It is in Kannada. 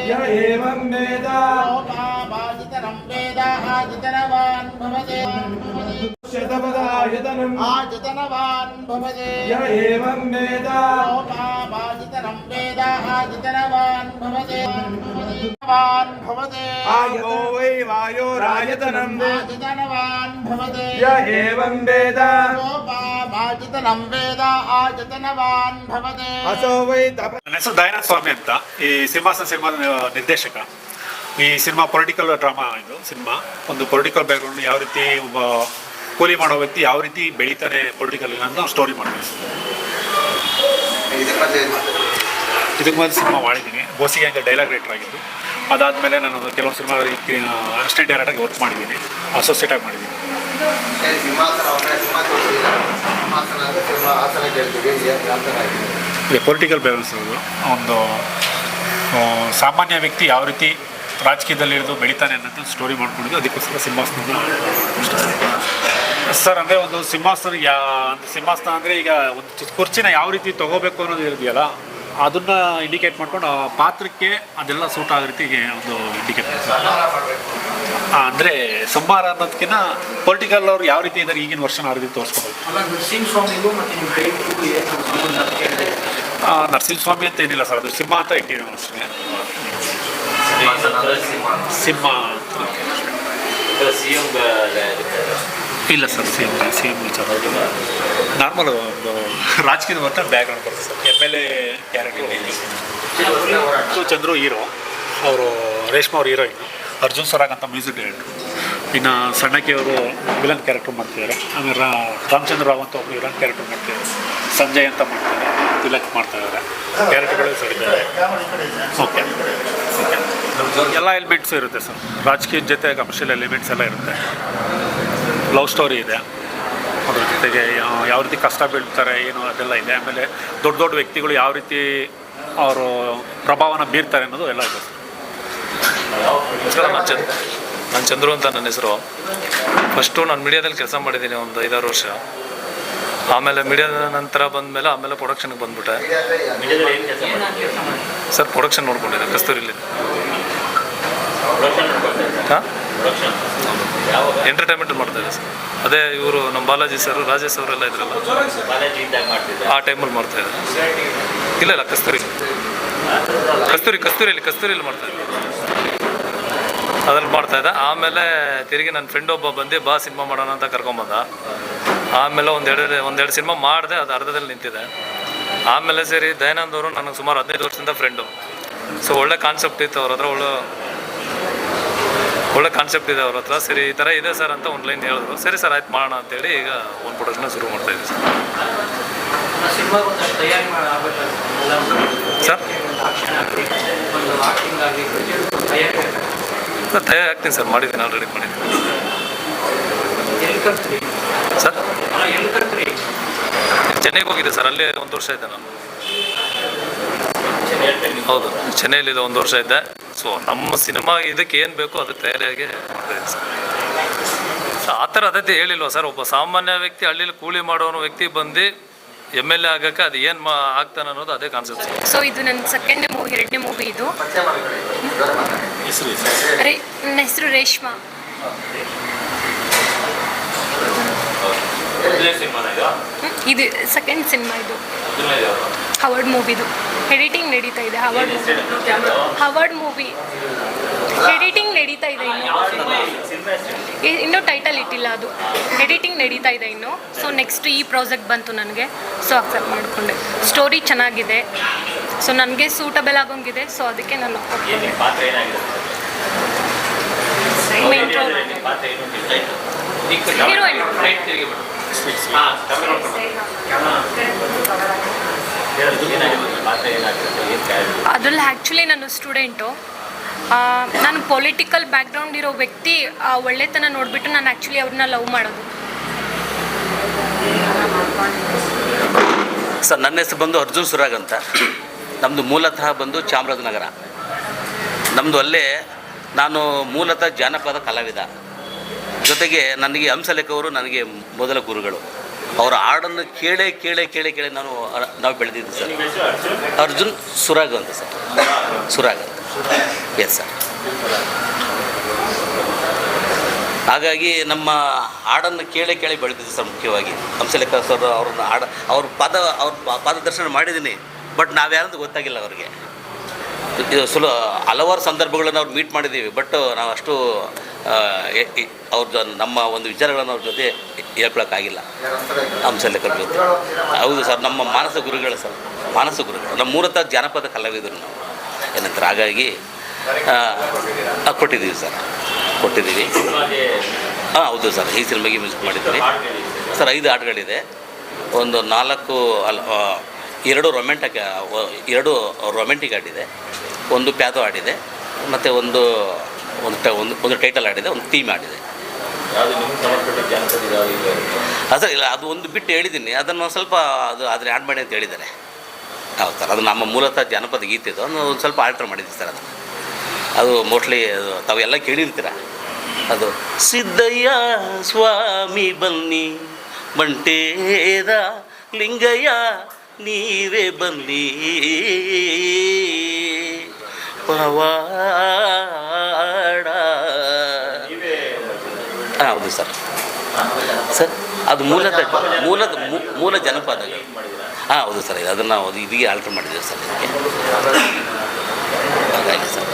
एवं वेद लोकाभाजितनं वेद आजितनवान् भवते शतपदायतनम् आजितनवान् भवते य एवं वेद लोकाभाजितनं वेद आजितनवान् भवते वान् भवते आयो वै वायोरायतनम् आजितनवान् भवते य एवं वेद ಹೆಸರು ದಯಾನಂದ ಸ್ವಾಮಿ ಅಂತ. ಈ ಸಿಂಹಾಸನ ಸಿನಿಮಾ ನಿರ್ದೇಶಕ. ಈ ಸಿನಿಮಾ ಪೊಲಿಟಿಕಲ್ ಡ್ರಾಮಾ ಇದು ಸಿನಿಮಾ. ಒಂದು ಪೊಲಿಟಿಕಲ್ ಬ್ಯಾಕ್ಗ್ರೌಂಡ್ ಯಾವ ರೀತಿ ಒಬ್ಬ ಕೂಲಿ ಮಾಡೋ ವ್ಯಕ್ತಿ ಯಾವ ರೀತಿ ಬೆಳೀತಾರೆ ಪೊಲಿಟಿಕಲ್ ಒಂದು ಸ್ಟೋರಿ ಮಾಡ್ತೀವಿ. ಇದಕ್ಕೆ ಮೊದಲು ಸಿನಿಮಾ ಮಾಡಿದ್ದೀನಿ. ಬೋಸಿಗೆ ಹಂಗೆ ಡೈಲಾಗ್ ರೈಟರ್ ಆಗಿದ್ದು. ಅದಾದಮೇಲೆ ನಾನು ಕೆಲವೊಂದು ಸಿನಿಮಾ ಅಸಿಸ್ಟೆಂಟ್ ಡೈರೆಕ್ಟರ್ಗೆ ವರ್ಕ್ ಮಾಡಿದ್ದೀನಿ. ಅಸೋಸಿಯೇಟ್ ಆಗಿ ಮಾಡಿದ್ದೀನಿ. ಪೊಲಿಟಿಕಲ್ ಬ್ಯಾಲೆನ್ಸ್ ಒಂದು ಸಾಮಾನ್ಯ ವ್ಯಕ್ತಿ ಯಾವ ರೀತಿ ರಾಜಕೀಯದಲ್ಲಿ ಇಳಿದು ಬೆಳಿತಾನೆ ಅನ್ನೋದು ಸ್ಟೋರಿ ಮಾಡ್ಕೊಂಡಿದ್ದು ಅದಕ್ಕೋಸ್ಕರ ಸಿಂಹಾಸನ ಸರ್ ಅಂದರೆ ಒಂದು ಸಿಂಹಾಸನ, ಯಾ ಸಿಂಹಾಸನ ಅಂದರೆ ಈಗ ಒಂದು ಕುರ್ಚಿನ ಯಾವ ರೀತಿ ತಗೋಬೇಕು ಅನ್ನೋದು ಇದೆಯಲ್ಲ ಅದನ್ನ ಇಂಡಿಕೇಟ್ ಮಾಡ್ಕೊಂಡು ಆ ಪಾತ್ರಕ್ಕೆ ಅದೆಲ್ಲ ಸೂಟ್ ಆಗೋ ರೀತಿಗೆ ಒಂದು ಇಂಡಿಕೇಟ್ ಅಂದರೆ ಸಂಹಾರ ಅನ್ನೋದಕ್ಕಿಂತ ಪೊಲಿಟಿಕಲ್ ಅವ್ರು ಯಾವ ರೀತಿ ಇದ್ದಾರೆ ಈಗಿನ ವರ್ಷನ ಆ ರೀತಿ ತೋರಿಸ್ಕೋಬೇಕು ಸ್ವಾಮಿ ನರಸಿಂಹಸ್ವಾಮಿ ಅಂತ ಏನಿಲ್ಲ ಸರ್ ಅದು ಸಿಂಹ ಅಂತ ಇಟ್ಟಿದ್ದೀವಿ ಅಷ್ಟೇ. ಸಿಂಹ ಇಲ್ಲ ಸರ್ ಸೇಮ್ ಸೇಮ್ ವಿಚಾರ ನಾರ್ಮಲ್ ಒಂದು ರಾಜಕೀಯದ ಬರ್ತಾ ಬ್ಯಾಕ್ಗ್ರೌಂಡ್ ಬರುತ್ತೆ sir. M L A character Chandru hero ಅವರು ರೇಷ್ಮಾ ಅವ್ರ ಹೀರೋಯಿನ್ ಅರ್ಜುನ್ ಸರಾಗ್ ಅಂತ ಮ್ಯೂಸಿಕ್ ಡೈರೆಕ್ಟ್ರು ಇನ್ನು ಸಣ್ಣಕ್ಕೆ ಅವರು ವಿಲನ್ ಕ್ಯಾರೆಕ್ಟರ್ ಮಾಡ್ತಿದ್ದಾರೆ ಆಮೇಲೆ ರಾಮಚಂದ್ರ ರಾವ್ ಅಂತ ಒಬ್ಬರು ವಿಲನ್ ಕ್ಯಾರೆಕ್ಟರ್ ಮಾಡ್ತಿದ್ದಾರೆ ಸಂಜಯ್ ಅಂತ ಮಾಡ್ತಾರೆ ತಿಲಕ್ ಮಾಡ್ತಾ ಇದ್ದಾರೆ. ಕ್ಯಾರೆಕ್ಟರ್ಗಳೇ ಸರಿದ್ದಾರೆ ಓಕೆ ಎಲ್ಲ ಎಲಿಮೆಂಟ್ಸ್ ಇರುತ್ತೆ ಸರ್. ರಾಜಕೀಯ ಜೊತೆ ಕಮರ್ಷಿಯಲ್ ಎಲಿಮೆಂಟ್ಸ್ ಎಲ್ಲ ಇರುತ್ತೆ. ಲವ್ ಸ್ಟೋರಿ ಇದೆ. ಅದ್ರ ಜೊತೆಗೆ ಯಾವ ರೀತಿ ಕಷ್ಟ ಬೀಳ್ತಾರೆ ಏನು ಅದೆಲ್ಲ ಇದೆ. ಆಮೇಲೆ ದೊಡ್ಡ ದೊಡ್ಡ ವ್ಯಕ್ತಿಗಳು ಯಾವ ರೀತಿ ಅವರು ಪ್ರಭಾವನ ಬೀರ್ತಾರೆ ಅನ್ನೋದು ಎಲ್ಲ ಇದೆ. ನಾನು ಚಂದ್ ನಾನು ಚಂದ್ರು ಅಂತ ನನ್ನ ಹೆಸರು. ಫಸ್ಟು ನಾನು ಮೀಡಿಯಾದಲ್ಲಿ ಕೆಲಸ ಮಾಡಿದ್ದೀನಿ ಒಂದು ಐದಾರು ವರ್ಷ. ಆಮೇಲೆ ಮೀಡಿಯಾದ ನಂತರ ಬಂದಮೇಲೆ ಆಮೇಲೆ ಪ್ರೊಡಕ್ಷನ್ಗೆ ಬಂದ್ಬಿಟ್ಟೆ. ಸರ್ ಪ್ರೊಡಕ್ಷನ್ ನೋಡ್ಕೊಂಡಿದ್ದೆ ಕಸ್ತೂರಿಲಿ. ಹಾಂ? ಎಂಟರ್ಟೈನ್ಮೆಂಟ್ ಮಾಡ್ತಾ ಇದೆ ಸರ್. ಅದೇ ಇವರು ನಮ್ಮ ಬಾಲಾಜಿ ಸರ್ ರಾಜೇಶ್ ಅವರೆಲ್ಲ ಇದ್ರಲ್ಲ. ಆ ಟೈಮಲ್ಲಿ ಮಾಡ್ತಾ ಇದ್ದಾರೆ. ಇಲ್ಲ ಇಲ್ಲ ಕಸ್ತೂರಿ. ಕಸ್ತೂರಿ ಕಸ್ತೂರಿಯಲ್ಲಿ ಕಸ್ತೂರಿಯಲ್ಲಿ ಮಾಡ್ತಾ ಇದ್ದೆ ಅದ್ರಲ್ಲಿ ಮಾಡ್ತಾ ಇದ್ದೆ. ಆಮೇಲೆ ತಿರುಗಿ ನನ್ನ ಫ್ರೆಂಡ್ ಒಬ್ಬ ಬಂದು ಬಾ ಸಿನಿಮಾ ಮಾಡೋಣ ಅಂತ ಕರ್ಕೊಂಬಂದ. ಆಮೇಲೆ ಒಂದೆರಡು ಒಂದೆರಡು ಸಿನಿಮಾ ಮಾಡಿದೆ ಅದು ಅರ್ಧದಲ್ಲಿ ನಿಂತಿದೆ. ಆಮೇಲೆ ಸೇರಿ ದಯಾನಂದ್ ಅವರು ನನಗೆ ಸುಮಾರು ಹದಿನೈದು ವರ್ಷದಿಂದ ಫ್ರೆಂಡು ಸೊ ಒಳ್ಳೆ ಕಾನ್ಸೆಪ್ಟ್ ಇತ್ತು ಅವ್ರ ಹತ್ರ ಒಳ್ಳೆ ಒಳ್ಳೆ ಕಾನ್ಸೆಪ್ಟ್ ಇದೆ ಅವ್ರ ಹತ್ರ. ಸರಿ, ಈ ಥರ ಇದೆ ಸರ್ ಅಂತ ಒಂದು ಲೈನ್ ಹೇಳಿದ್ರು. ಸರಿ ಸರ್ ಆಯ್ತು ಮಾಡೋಣ ಅಂತೇಳಿ ಈಗ ಒಂದು ಪ್ರೊಡಕ್ಷನ್ ಶುರು ಮಾಡ್ತಾ ಇದ್ದೀವಿ ಸರ್ ಸರ್ ತಯಾರಿ ಆಗ್ತೀನಿ ಸರ್ ಮಾಡಿದ್ದೀನಿ ಆಲ್ರೆಡಿ ಮಾಡಿದ್ದೀನಿ. ಸರ್ ಚೆನ್ನೈಗೆ ಹೋಗಿದ್ದೆ ಸರ್ ಅಲ್ಲೇ ಒಂದು ವರ್ಷ ಇದ್ದೆ ನಾನು. ಹೌದು ಚೆನ್ನೈಲಿದೆ ಒಂದು ವರ್ಷ ಇದ್ದೆ. ಸೊ ನಮ್ಮ ಸಿನಿಮಾ ಇದಕ್ಕೆ ಏನು ಬೇಕೋ ಅದಕ್ಕೆ ತಯಾರಿಯಾಗಿ ಸೊ ಆ ಥರ ಅದೇ ಹೇಳಿಲ್ವ ಸರ್? ಒಬ್ಬ ಸಾಮಾನ್ಯ ವ್ಯಕ್ತಿ ಹಳ್ಳಿಲಿ ಕೂಲಿ ಮಾಡೋನು ವ್ಯಕ್ತಿ ಬಂದು ಎಂ ಎಲ್ ಎ ಆಗಕ್ಕೆ ಅದು ಏನು ಮಾ ಆಗ್ತಾನೆ ಅನ್ನೋದು ಅದೇ ಕಾನ್ಸೆಪ್ಟ್ ಸೊ ಇದು ನನ್ನ ಸೆಕೆಂಡ್ ಮೂವಿ ಎರಡನೇ ಮೂವಿ ಇದು. ನನ್ನ ಹೆಸರು ರೇಷ್ಮಾ. ಇದು? ಸೆಕೆಂಡ್ ಸಿನಿಮಾ ಇದು? ಹವರ್ಡ್ ಮೂವಿದು ಎಡಿಟಿಂಗ್ ನಡೀತಾ ಇದೆ ಹವರ್ಡ್ ಹವರ್ಡ್ ಮೂವಿ ಎಡಿಟಿಂಗ್ ನಡೀತಾ ಇದೆ ಇನ್ನು. ಇನ್ನೂ ಟೈಟಲ್ ಇಟ್ಟಿಲ್ಲ ಅದು. ಎಡಿಟಿಂಗ್ ನಡೀತಾ ಇದೆ ಇನ್ನು. ಸೊ ನೆಕ್ಸ್ಟ್ ಈ ಪ್ರಾಜೆಕ್ಟ್ ಬಂತು ನನಗೆ. ಸೊ ಅಕ್ಸೆಪ್ಟ್ ಮಾಡಿಕೊಂಡೆ. ಸ್ಟೋರಿ ಚೆನ್ನಾಗಿದೆ. ಸೊ ನನಗೆ ಸೂಟಬಲ್ ಆಗೋಂಗಿದೆ. ಸೊ ಅದಕ್ಕೆ ನಾನು ಏನ್ ಅದ್ರಲ್ಲಿ ಆ್ಯಕ್ಚುಲಿ ನಾನು ಸ್ಟೂಡೆಂಟು ನಾನು ಪೊಲಿಟಿಕಲ್ ಬ್ಯಾಕ್ಗ್ರೌಂಡ್ ಇರೋ ವ್ಯಕ್ತಿ ಆ ಒಳ್ಳೆತನ ನೋಡಿಬಿಟ್ಟು ನಾನು ಆ್ಯಕ್ಚುಲಿ ಅವ್ರನ್ನ ಲವ್ ಮಾಡೋದು. ಸರ್ ನನ್ನ ಹೆಸರು ಬಂದು ಅರ್ಜುನ್ ಸುರಾಗ್ ಅಂತ. ನಮ್ಮದು ಮೂಲತಃ ಬಂದು ಚಾಮರಾಜನಗರ ನಮ್ಮದು ಅಲ್ಲೇ ನಾನು ಮೂಲತಃ ಜಾನಪದ ಕಲಾವಿದ. ಜೊತೆಗೆ ನನಗೆ ಹಂಸಲೇಖವರು ನನಗೆ ಮೊದಲ ಗುರುಗಳು. ಅವರ ಹಾಡನ್ನು ಕೇಳೇ ಕೇಳೇ ಕೇಳೇ, ಕೇಳಿ ನಾನು ನಾವು ಬೆಳೆದಿದ್ದು ಸರ್. ಅರ್ಜುನ್? ಸುರಾಗ್ ಅಂತ ಸರ್. ಸುರಾಗ್ ಅಂತ. ಎಸ್ ಸರ್ ಹಾಗಾಗಿ ನಮ್ಮ ಹಾಡನ್ನು ಕೇಳಿ ಕೇಳಿ ಬೆಳೆದಿದ್ದು ಸರ್ ಮುಖ್ಯವಾಗಿ. ಹಂಸಲೇಖ ಸರ್ ಅವ್ರನ್ನ ಹಾಡ, ಅವ್ರ ಪದ, ಅವ್ರ ಪಾದ ಪಾದದರ್ಶನ ಮಾಡಿದ್ದೀನಿ. ಬಟ್ ನಾವ್ಯಾರಂತ ಗೊತ್ತಾಗಿಲ್ಲ ಅವ್ರಿಗೆ. ಇದು ಸುಲ ಹಲವಾರು ಸಂದರ್ಭಗಳನ್ನು ಅವ್ರು ಮೀಟ್ ಮಾಡಿದ್ದೀವಿ. ಬಟ್ ನಾವು ಅಷ್ಟು ಅವ್ರ ನಮ್ಮ ಒಂದು ವಿಚಾರಗಳನ್ನು ಅವ್ರ ಜೊತೆ ಹೇಳ್ಕೊಳಕ್ಕಾಗಿಲ್ಲ. ಹಂಸಲೇಖರ ಜೊತೆ. ಹೌದು ಸರ್, ನಮ್ಮ ಮಾನಸ ಗುರುಗಳು ಸರ್. ಮಾನಸ ಗುರುಗಳು. ನಮ್ಮ ಮೂಲತಃ ಜಾನಪದ ಕಲಾವಿದರು ನಾವು. ಏನಂತಾರೆ ಹಾಗಾಗಿ ಕೊಟ್ಟಿದ್ದೀವಿ ಸರ್. ಕೊಟ್ಟಿದ್ದೀವಿ. ಹಾಂ ಹೌದು ಸರ್, ಈ ಸಿನಿಮಾಗೆ ಮ್ಯೂಸಿಕ್ ಮಾಡಿದ್ದೀವಿ. ಸರ್, ಐದು ಹಾಡುಗಳಿದೆ. ಒಂದು ನಾಲ್ಕು ಅಲ್ ಎರಡು ರೊಮ್ಯಾಂಟಿಕ್ ಎರಡು ರೊಮ್ಯಾಂಟಿಕ್ ಹಾಡಿದೆ. ಒಂದು ಪ್ಯಾದೋ ಆಡಿದೆ ಮತ್ತು ಒಂದು ಒಂದು ಟ- ಒಂದು ಒಂದು ಟೈಟಲ್ ಆಡಿದೆ ಒಂದು ಥೀಮ್ ಆಡಿದೆ. ಅದು ಇಲ್ಲ ಅದು ಒಂದು ಬಿಟ್ಟು ಹೇಳಿದ್ದೀನಿ. ಅದನ್ನು ಸ್ವಲ್ಪ ಅದು ಅದನ್ನ ಆ್ಯಡ್ ಮಾಡಿ ಅಂತ ಹೇಳಿದ್ದಾರೆ. ಹೌದು ಸರ್ ಅದು ನಮ್ಮ ಮೂಲತಃ ಜಾನಪದ ಗೀತೆ ಇದು. ಅದನ್ನು ಒಂದು ಸ್ವಲ್ಪ ಆಲ್ಟರ್ ಮಾಡಿದ್ದೀವಿ ಸರ್ ಅದನ್ನು. ಅದು ಮೋಸ್ಟ್ಲಿ ತಾವೆಲ್ಲ ಕೇಳಿರ್ತೀರ. ಅದು ಸಿದ್ದಯ್ಯ ಸ್ವಾಮಿ ಬನ್ನಿ ಮಂಟೇದ ಲಿಂಗಯ್ಯ ನೀವೇ ಬನ್ನಿ. ಪವಾಡ ಹಾಂ ಹೌದು ಸರ್. ಸರ್ ಅದು ಮೂಲದ ಮೂಲದ ಮೂಲ ಜನಪದಗಳು. ಹಾಂ ಹೌದು ಸರ್ ಅದನ್ನು ಇದಿಗೆ ಆಲ್ಟ್ರ್ ಮಾಡಿದ್ದೇವೆ ಸರ್ ಹಾಗಾಗಿ ಸರ್.